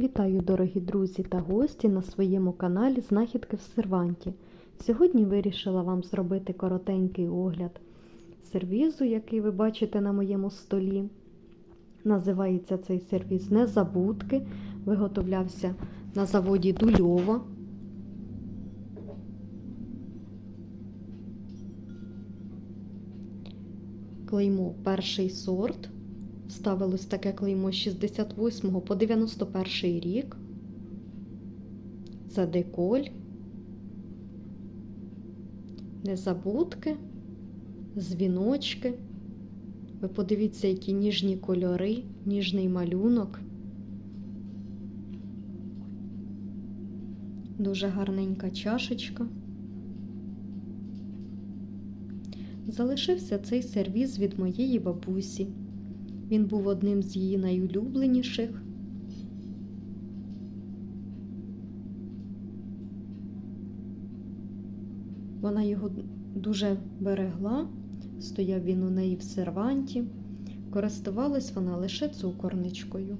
Вітаю, дорогі друзі та гості на своєму каналі Знахідки в серванті. Сьогодні вирішила вам зробити коротенький огляд сервізу, який ви бачите на моєму столі. Називається цей сервіз Незабудки. Виготовлявся на заводі Дульова. Клеймо перший сорт. Ставилось таке клеймо з 68 по 91 рік. Це деколь. Незабудки, дзвіночки. Ви подивіться, які ніжні кольори, ніжний малюнок. Дуже гарненька чашечка. Залишився цей сервіз від моєї бабусі. Він був одним з її найулюбленіших. Вона його дуже берегла, стояв він у неї в серванті, користувалась вона лише цукорничкою.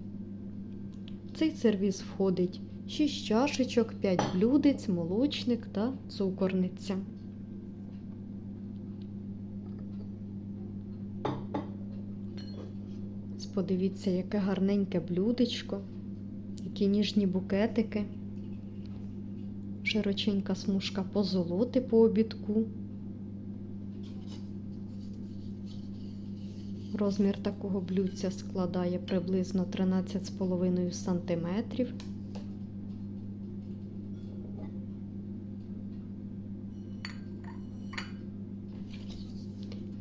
В цей сервіз входить 6 чашечок, 5 блюдець, молочник та цукорниця. Подивіться, яке гарненьке блюдечко, які ніжні букетики, широченька смужка позолоти по обідку. Розмір такого блюдця складає приблизно 13,5 см.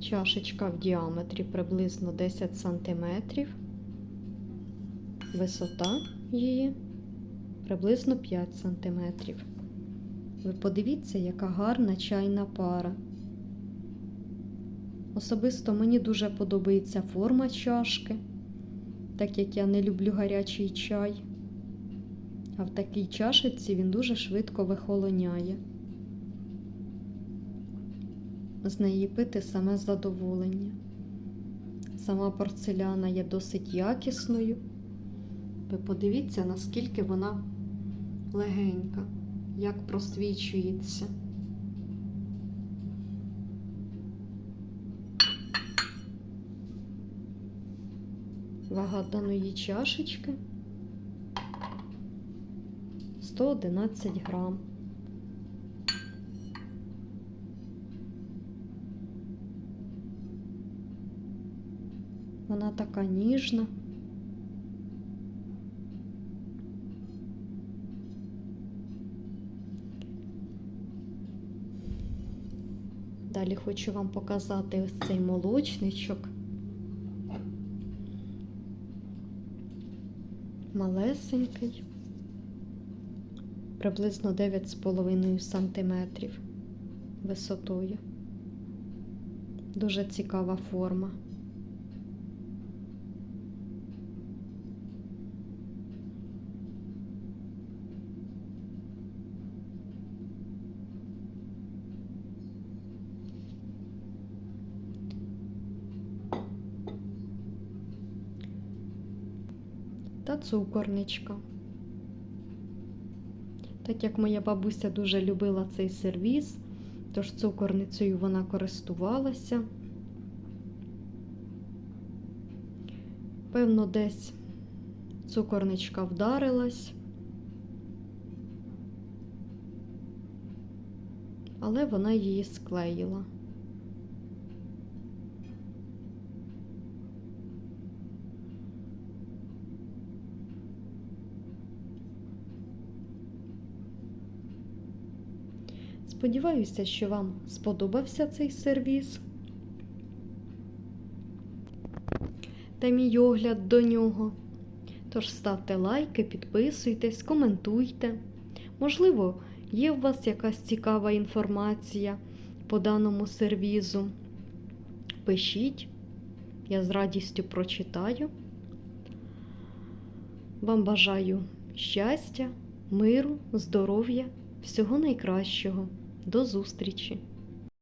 Чашечка в діаметрі приблизно 10 см. Висота її приблизно 5 см. Ви подивіться, яка гарна чайна пара. Особисто мені дуже подобається форма чашки, так як я не люблю гарячий чай. А в такій чашечці він дуже швидко вихолоняє з неї пити саме задоволення. Сама порцеляна є досить якісною. Ви подивіться, наскільки вона легенька, як просвічується. Вага даної чашечки 111 грам. Вона така ніжна. Далі хочу вам показати ось цей молочничок. Малесенький, приблизно 9,5 см висотою. Дуже цікава форма. Та цукорничка. Так як моя бабуся дуже любила цей сервіз, тож цукорницею вона користувалася. Певно, десь цукорничка вдарилась, але вона її склеїла. Сподіваюся, що вам сподобався цей сервіс та мій огляд до нього. Тож ставте лайки, підписуйтесь, коментуйте. Можливо, є у вас якась цікава інформація по даному сервізу. Пишіть, я з радістю прочитаю. Вам бажаю щастя, миру, здоров'я, всього найкращого. До зустрічі!